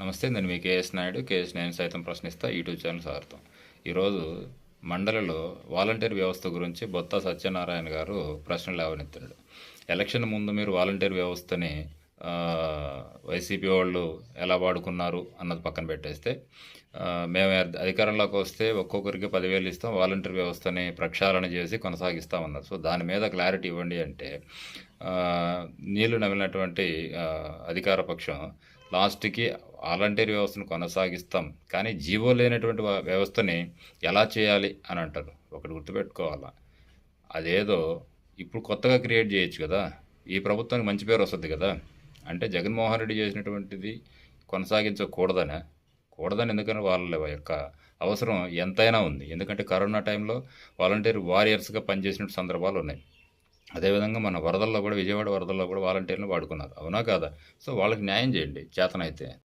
నమస్తే నేను మీ KS Naidu. KS నేను సైతం ప్రశ్నిస్తా. యూట్యూబ్ ఛానల్ స్వాగతం. ఈరోజు మండలిలో వాలంటీర్ వ్యవస్థ గురించి బొత్త సత్యనారాయణ గారు ప్రశ్నలు లేవనెత్తాడు. ఎలక్షన్ ముందు మీరు వాలంటీర్ వ్యవస్థని వైసీపీ వాళ్ళు ఎలా వాడుకున్నారు అన్నది పక్కన పెట్టేస్తే మేము అధికారంలోకి వస్తే ఒక్కొక్కరికి పదివేలు ఇస్తాం వాలంటీర్ వ్యవస్థని ప్రక్షాళన చేసి కొనసాగిస్తామన్నారు. సో దాని మీద క్లారిటీ ఇవ్వండి అంటే నీళ్ళు నమిలినటువంటి అధికార పక్షం లాస్ట్కి వాలంటీర్ వ్యవస్థను కొనసాగిస్తాం. కానీ జీవో లేనటువంటి వ్యవస్థని ఎలా చేయాలి అని అంటారు. ఒకటి గుర్తుపెట్టుకోవాలా. అదేదో ఇప్పుడు కొత్తగా క్రియేట్ చేయొచ్చు కదా. ఈ ప్రభుత్వానికి మంచి పేరు వస్తుంది కదా. అంటే జగన్మోహన్ రెడ్డి చేసినటువంటిది కొనసాగించకూడదనే. కూడదని ఎందుకని వాళ్ళ యొక్క అవసరం ఎంతైనా ఉంది. ఎందుకంటే కరోనా టైంలో వాలంటీర్ వారియర్స్గా పనిచేసిన సందర్భాలు ఉన్నాయి. అదేవిధంగా మన వరదల్లో కూడా విజయవాడ వరదల్లో కూడా వాలంటీర్లు వాడుకున్నారు. అవునా కాదా? సో వాళ్ళకి న్యాయం చేయండి చేతనైతే.